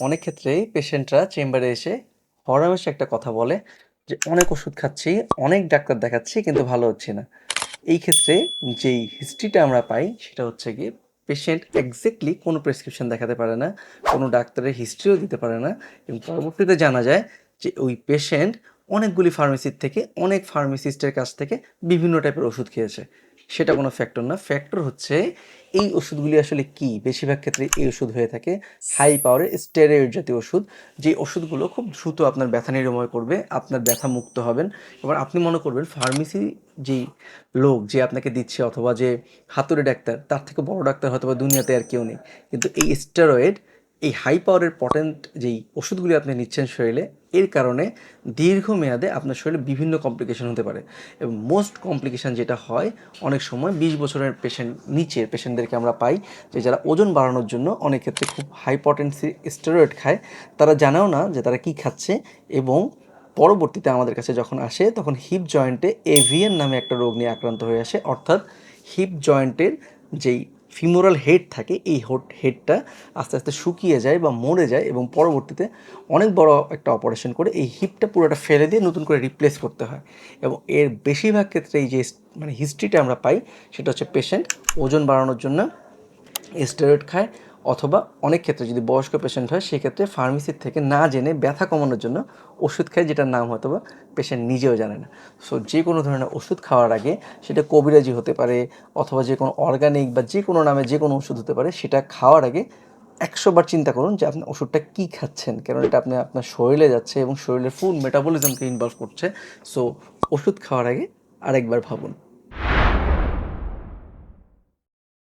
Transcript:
অনেক ক্ষেত্রেই পেশেন্টরা চেম্বারে এসে হরহামেশা একটা কথা বলে যে, অনেক ওষুধ খাচ্ছি, অনেক ডাক্তার দেখাচ্ছি, কিন্তু ভালো হচ্ছে না। এই ক্ষেত্রে যেই হিস্ট্রিটা আমরা পাই, সেটা হচ্ছে গিয়ে পেশেন্ট এক্স্যাক্টলি কোনো প্রেসক্রিপশন দেখাতে পারে না, কোনো ডাক্তারের হিস্ট্রিও দিতে পারে না এবং পরবর্তীতে জানা যায় যে, ওই পেশেন্ট অনেকগুলি ফার্মেসির থেকে, অনেক ফার্মেসিস্টের কাছ থেকে বিভিন্ন টাইপের ওষুধ খেয়েছে। সেটা কোনো ফ্যাক্টর না। ফ্যাক্টর হচ্ছে এই ওষুধগুলি আসলে কি? বেশিরভাগ ক্ষেত্রে এই ওষুধ হয়ে থাকে হাই পাওয়ারের স্টেরয়েড জাতীয় ওষুধ। যে ওষুধগুলো খুব দ্রুত আপনার ব্যথা নিরাময় করবে, আপনার ব্যথা মুক্ত হবেন। এবার আপনি মনে করবেন ফার্মেসি যেই লোক যে আপনাকে দিচ্ছে অথবা যে হাতুড়ে ডাক্তার, তার থেকে বড় ডাক্তার হয়তো বা দুনিয়াতে আর কেউ নেই। কিন্তু এই স্টেরয়েড এই হাই পাওয়ারের পটেন্ট যেই ওষুধগুলি আপনি নিচ্ছেন শরীরে, এর কারণে দীর্ঘমেয়াদে আপনার শরীরে বিভিন্ন কমপ্লিকেশন হতে পারে। এবং মোস্ট কমপ্লিকেশন যেটা হয়, অনেক সময় বিশ বছরের পেশেন্ট নিচের পেশেন্টদেরকে আমরা পাই যে যারা ওজন বাড়ানোর জন্য অনেক ক্ষেত্রে খুব হাই পটেন্সি স্টেরয়েড খায়, তারা জানেও না যে তারা কী খাচ্ছে এবং পরবর্তীতে আমাদের কাছে যখন আসে, তখন হিপ জয়েন্টে এভিএন নামে একটা রোগ নিয়ে আক্রান্ত হয়ে আসে। অর্থাৎ হিপ জয়েন্টের যেই ফিমোরাল হেড থাকে, এই হেডটা আস্তে আস্তে শুকিয়ে যায় বা মরে যায় এবং পরবর্তীতে অনেক বড় একটা অপারেশন করে এই হিপটা পুরোটা ফেলে দিয়ে নতুন করে রিপ্লেস করতে হয়। এবং এর বেশিরভাগ ক্ষেত্রে এই যে মানে হিস্ট্রিটা আমরা পাই, সেটা হচ্ছে পেশেন্ট ওজন বাড়ানোর জন্য স্টেরয়েড খায় অথবা অনেক ক্ষেত্রে যদি বয়স্ক পেশেন্ট হয়, সেক্ষেত্রে ফার্মেসির থেকে না জেনে ব্যথা কমানোর জন্য ওষুধ খায় যেটার নাম হয়তো বা পেশেন্ট নিজেও জানে না। সো যে কোনো ধরনের ওষুধ খাওয়ার আগে সেটা কবিরাজি হতে পারে, অথবা যে কোনো অর্গানিক বা যে কোনো নামে যে কোনো ওষুধ হতে পারে, সেটা খাওয়ার আগে একশো বার চিন্তা করুন যে আপনি ওষুধটা কী খাচ্ছেন। কারণ এটা আপনি, আপনার শরীরে যাচ্ছে এবং শরীরের ফুল মেটাবলিজমকে ইনভলভ করছে। সো ওষুধ খাওয়ার আগে আরেকবার ভাবুন।